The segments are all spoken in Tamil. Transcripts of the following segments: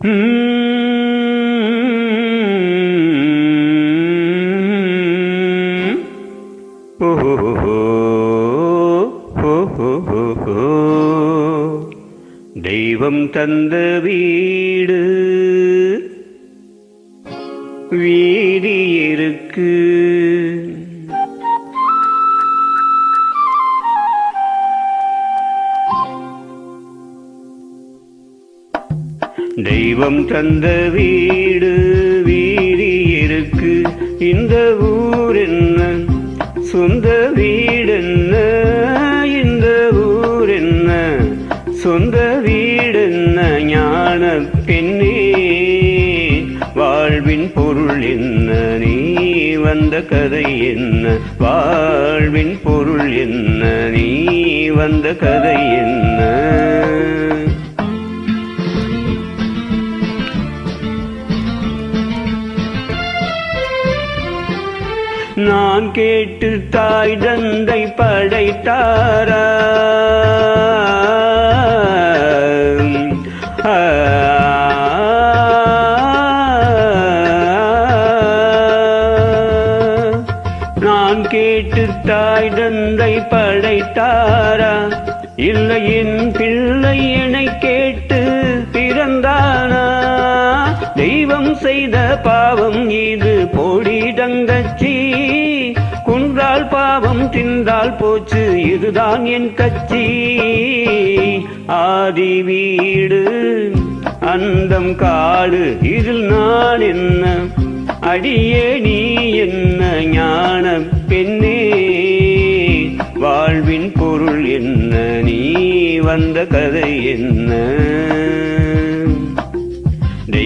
Hmm. Oh, oh, oh, தெய்வம் தந்த வீடு வீ தெய்வம் தந்த வீடு வீதி இருக்கு. இந்த ஊர் என்ன? சொந்த வீடு என்ன? இந்த ஊர் என்ன? சொந்த வீடு என்ன? ஞான பெண்ணே வாழ்வின் பொருள் என்ன? நீ வந்த கதை என்ன? வாழ்வின் பொருள் என்ன? நீ வந்த கதை என்ன? நான் கேட்டு தாய் தந்தை படைத்தாரா? நான் கேட்டு தாய் தந்தை படைத்தாரா? இல்லை என் பிள்ளை என கேட்டு பிறந்தானா? தெய்வம் செய்த பாவம் இது போடி தங்கச்சி. குன்றால் பாவம் தின்றால் போச்சு இதுதான் என் கட்சி ஆதி வீடு அந்தம் காடு இதில் நான் என்ன? அடியே நீ என்ன ஞான பெண்ணே? வாழ்வின் பொருள் என்ன? நீ வந்த கதை என்ன?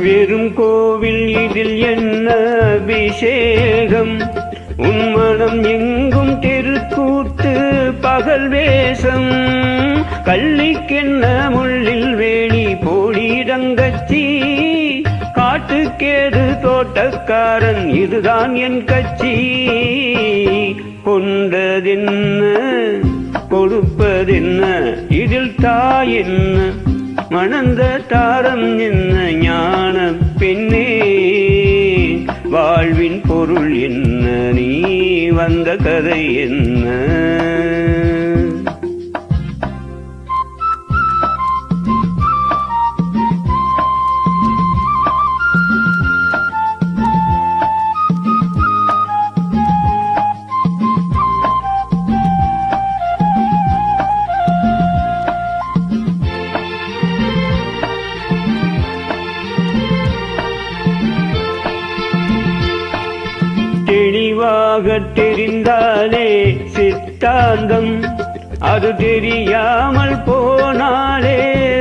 வெறும் கோவில் இதில் என்ன அபிஷேகம்? உன்மனம் எங்கும் தெருக்கூத்து பகல் வேஷம். கள்ளிக்கென்ன முள்ளில் வேணி போடிடங்கச்சி காட்டுக்கேது தோட்டக்காரன்? இதுதான் என் கட்சி. கொண்டதென்ன கொடுப்பதென்ன? இதில் தாய் என்ன? மணந்த தாரம் என்ன? ஞான பெண்ணே வாழ்வின் பொருள் என்ன? நீ வந்த கதை என்ன? தெளிவாக தெரிந்தாலே சித்தாந்தம். அது தெரியாமல் போனாலே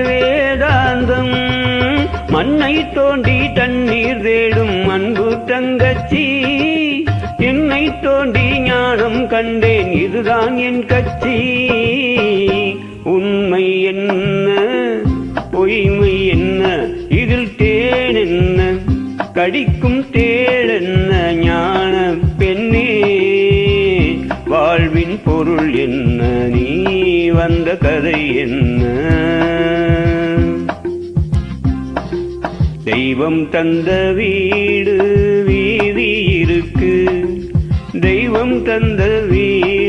வேதாந்தம். மண்ணை தோண்டி தண்ணீர் தேடும் அன்பு தங்கச்சி. என்னை தோண்டி ஞானம் கண்டேன் இதுதான் என் கட்சி. உண்மை என்ன? பொய்மை என்ன? இதில் தேன் என்ன? கடிக்கும் தேள் பொருள் என்ன? நீ வந்த கதை என்ன? தெய்வம் தந்த வீடு வீதி இருக்கு. தெய்வம் தந்த வீடு